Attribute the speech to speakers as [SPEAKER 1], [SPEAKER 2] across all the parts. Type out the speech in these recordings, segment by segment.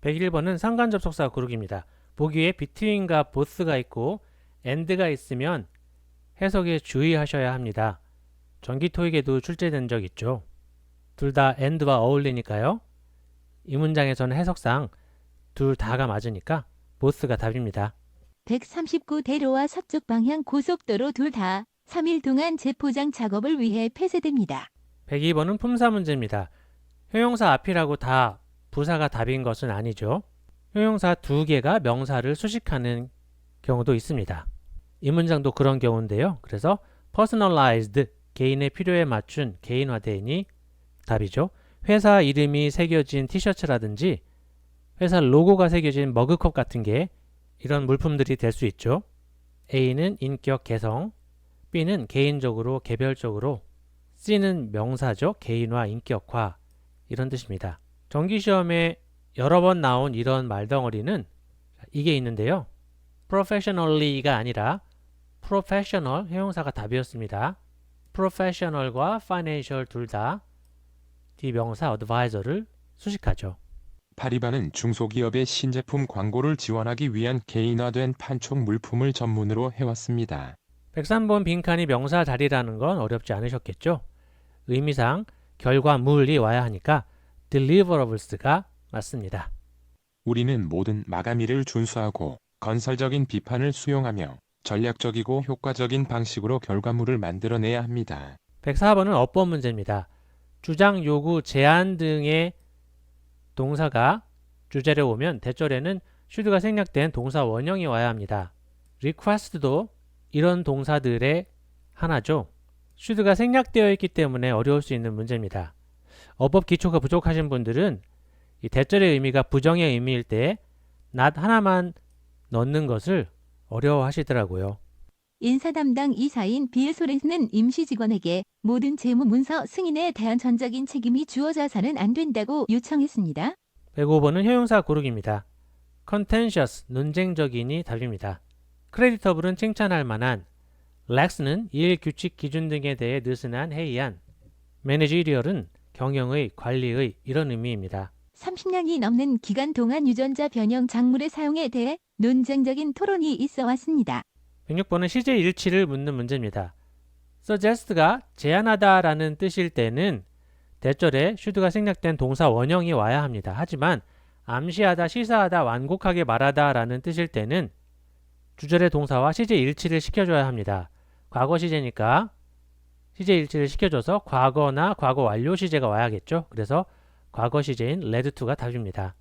[SPEAKER 1] 101번은 상관 접속사 고르기입니다. 보기에 between과 both가 있고 and가 있으면 해석에 주의하셔야 합니다. 전기 토익에도 출제된 적 있죠. 둘 다 and와 어울리니까요. 이 문장에서는 해석상 둘 다가 맞으니까 both가 답입니다.
[SPEAKER 2] 139 대로와 서쪽 방향 고속도로 둘 다 3일 동안 재포장 작업을 위해 폐쇄됩니다.
[SPEAKER 1] 102번은 품사 문제입니다. 형용사 앞이라고 다 부사가 답인 것은 아니죠. 형용사 두 개가 명사를 수식하는 경우도 있습니다. 이 문장도 그런 경우인데요. 그래서 personalized 개인의 필요에 맞춘 개인화대인이 답이죠. 회사 이름이 새겨진 티셔츠라든지 회사 로고가 새겨진 머그컵 같은 게 이런 물품들이 될 수 있죠. A는 인격 개성, B는 개인적으로 개별적으로 C는 명사죠. 개인화, 인격화 이런 뜻입니다. 정기시험에 여러 번 나온 이런 말덩어리는 이게 있는데요. professionally가 아니라 professional 형용사가 답이었습니다. professional과 financial 둘 다 뒤명사 advisor를 수식하죠.
[SPEAKER 3] 파리바는 중소기업의 신제품 광고를 지원하기 위한 개인화된 판촉 물품을 전문으로 해왔습니다.
[SPEAKER 1] 103번 빈칸이 명사 자리라는 건 어렵지 않으셨겠죠? 의미상 결과물이 와야 하니까 deliverables가 맞습니다.
[SPEAKER 3] 우리는 모든 마감일을 준수하고 건설적인 비판을 수용하며 전략적이고 효과적인 방식으로 결과물을 만들어내야 합니다.
[SPEAKER 1] 104번은 어법 문제입니다. 주장, 요구, 제안 등의 동사가 주절에 오면 대절에는 should가 생략된 동사 원형이 와야 합니다. request도 이런 동사들의 하나죠. should가 생략되어 있기 때문에 어려울 수 있는 문제입니다. 어법 기초가 부족하신 분들은 이 대절의 의미가 부정의 의미일 때 not 하나만 넣는 것을 어려워하시더라고요.
[SPEAKER 2] 인사 담당 이사인 빌 소렌스는 임시 직원에게 모든 재무 문서 승인에 대한 전적인 책임이 주어져서는 안 된다고 요청했습니다.
[SPEAKER 1] 105번은 효용사 고르기입니다. contentious, 논쟁적인이 답입니다. 크레디터블은 칭찬할 만한, lax는 일, 규칙, 기준 등에 대해 느슨한, 해이한, managerial은 경영의, 관리의 이런 의미입니다.
[SPEAKER 2] 30년이 넘는 기간 동안 유전자 변형 작물의 사용에 대해 논쟁적인 토론이 있어 왔습니다.
[SPEAKER 1] 106번은 시제 일치를 묻는 문제입니다. suggest가 제안하다라는 뜻일 때는 대절에 should가 생략된 동사 원형이 와야 합니다. 하지만 암시하다, 시사하다, 완곡하게 말하다라는 뜻일 때는 주절의 동사와 시제 일치를 시켜줘야 합니다. 과거 시제니까 시제 일치를 시켜줘서 과거나 과거 완료 시제가 와야겠죠. 그래서 과거 시제인 led to가 답입니다.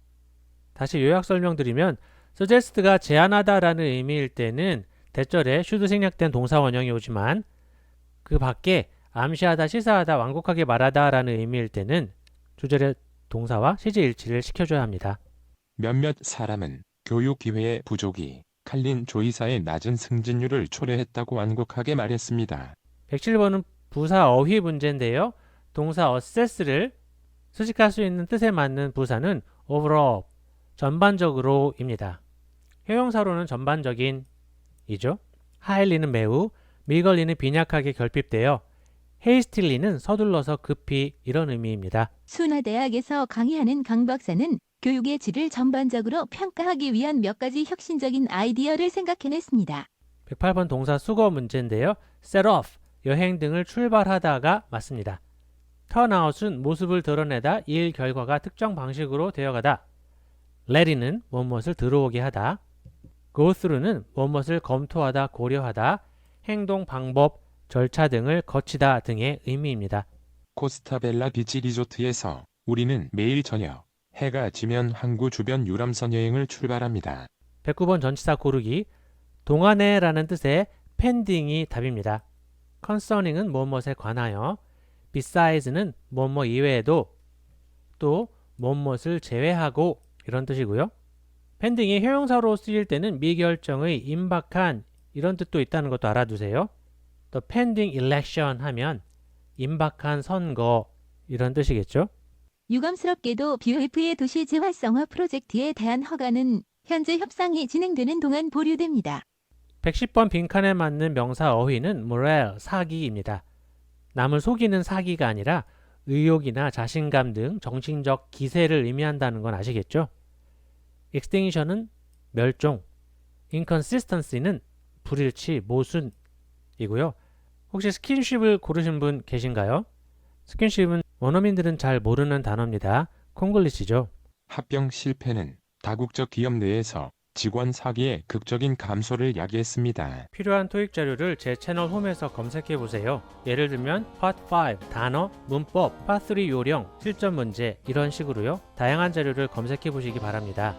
[SPEAKER 1] 다시 요약 설명드리면 suggest가 제안하다라는 의미일 때는 대절에 should 생략된 동사 원형이 오지만 그 밖에 암시하다, 시사하다, 완곡하게 말하다라는 의미일 때는 주절의 동사와 시제 일치를 시켜줘야 합니다.
[SPEAKER 3] 몇몇 사람은 교육 기회의 부족이 칼린 조이사의 낮은 승진율을 초래했다고 완곡하게 말했습니다.
[SPEAKER 1] 107번은 부사 어휘 문제인데요. 동사 assess를 수식할 수 있는 뜻에 맞는 부사는 overall, 전반적으로입니다. 효용사로는 전반적인 이죠. 하일리는 매우, 미걸리는 빈약하게 결핍되어 헤이스틸리는 서둘러서 급히 이런 의미입니다.
[SPEAKER 2] 순화대학에서 강의하는 강 박사는 교육의 질을 전반적으로 평가하기 위한 몇 가지 혁신적인 아이디어를 생각해냈습니다.
[SPEAKER 1] 108번 동사 수거 문제인데요. set off, 여행 등을 출발하다가 맞습니다. turn out은 모습을 드러내다, 일 결과가 특정 방식으로 되어가다. let이는 무엇을 들어오게 하다. go through는 무엇을 검토하다, 고려하다, 행동 방법, 절차 등을 거치다 등의 의미입니다.
[SPEAKER 3] 코스타벨라 비치 리조트에서 우리는 매일 저녁 해가 지면 항구 주변 유람선 여행을 출발합니다.
[SPEAKER 1] 109번 전치사 고르기 동안에라는 뜻의 pending이 답입니다. Concerning은 무엇에 관하여 besides,는 무엇 이외에도 또 무엇을 제외하고 이런 뜻이고요. pending이 효용사로 쓰일 때는 미결정의 임박한 이런 뜻도 있다는 것도 알아두세요. 또 pending election 하면 임박한 선거 이런 뜻이겠죠.
[SPEAKER 2] 유감스럽게도 BOF의 도시 재활성화 프로젝트에 대한 허가는 현재 협상이 진행되는 동안 보류됩니다.
[SPEAKER 1] 110번 빈칸에 맞는 명사 어휘는 moral, 사기입니다. 남을 속이는 사기가 아니라 의욕이나 자신감 등 정신적 기세를 의미한다는 건 아시겠죠? extinction은 멸종, inconsistency는 불일치, 모순이고요. 혹시 스킨십을 고르신 분 계신가요? 스킨십은 원어민들은 잘 모르는 단어입니다. 콩글리시죠.
[SPEAKER 3] 합병 실패는 다국적 기업 내에서 직원 사기의 극적인 감소를 야기했습니다.
[SPEAKER 1] 필요한 토익 자료를 제 채널 홈에서 검색해 보세요. 예를 들면 Part 5 단어, 문법, Part 3 요령, 실전 문제 이런 식으로요. 다양한 자료를 검색해 보시기 바랍니다.